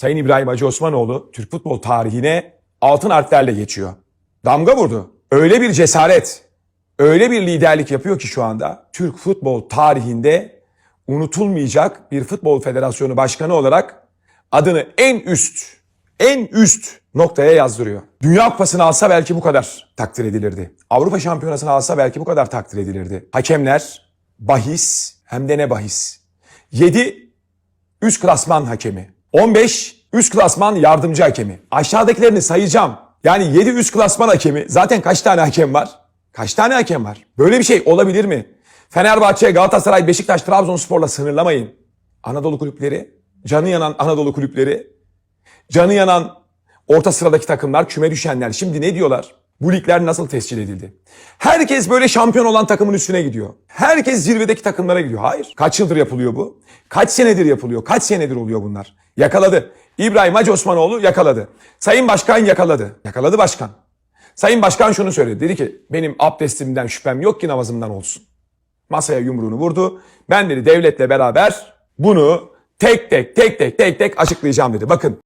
Sayın İbrahim Hacı Osmanoğlu Türk futbol tarihine altın harflerle geçiyor. Damga vurdu. Öyle bir cesaret, öyle bir liderlik yapıyor ki şu anda Türk futbol tarihinde unutulmayacak bir futbol federasyonu başkanı olarak adını en üst, en üst noktaya yazdırıyor. Dünya Kupası'nı alsa belki bu kadar takdir edilirdi. Avrupa Şampiyonası'nı alsa belki bu kadar takdir edilirdi. Hakemler bahis hem de ne bahis. 7 üst klasman hakemi. 15 üst klasman yardımcı hakemi. Aşağıdakilerini sayacağım. Yani 7 üst klasman hakemi. Zaten kaç tane hakem var? Kaç tane hakem var? Böyle bir şey olabilir mi? Fenerbahçe, Galatasaray, Beşiktaş, Trabzonspor'la sınırlamayın. Anadolu kulüpleri, canı yanan Anadolu kulüpleri, canı yanan orta sıradaki takımlar, küme düşenler. Şimdi ne diyorlar? Bu ligler nasıl tescil edildi? Herkes böyle şampiyon olan takımın üstüne gidiyor. Herkes zirvedeki takımlara gidiyor. Hayır. Kaç yıldır yapılıyor bu? Kaç senedir yapılıyor? Kaç senedir oluyor bunlar? Yakaladı. İbrahim Hacı Osmanoğlu yakaladı. Sayın Başkan yakaladı. Yakaladı başkan. Sayın Başkan şunu söyledi. Dedi ki benim abdestimden şüphem yok ki namazımdan olsun. Masaya yumruğunu vurdu. Ben dedi devletle beraber bunu tek tek tek tek tek tek açıklayacağım dedi. Bakın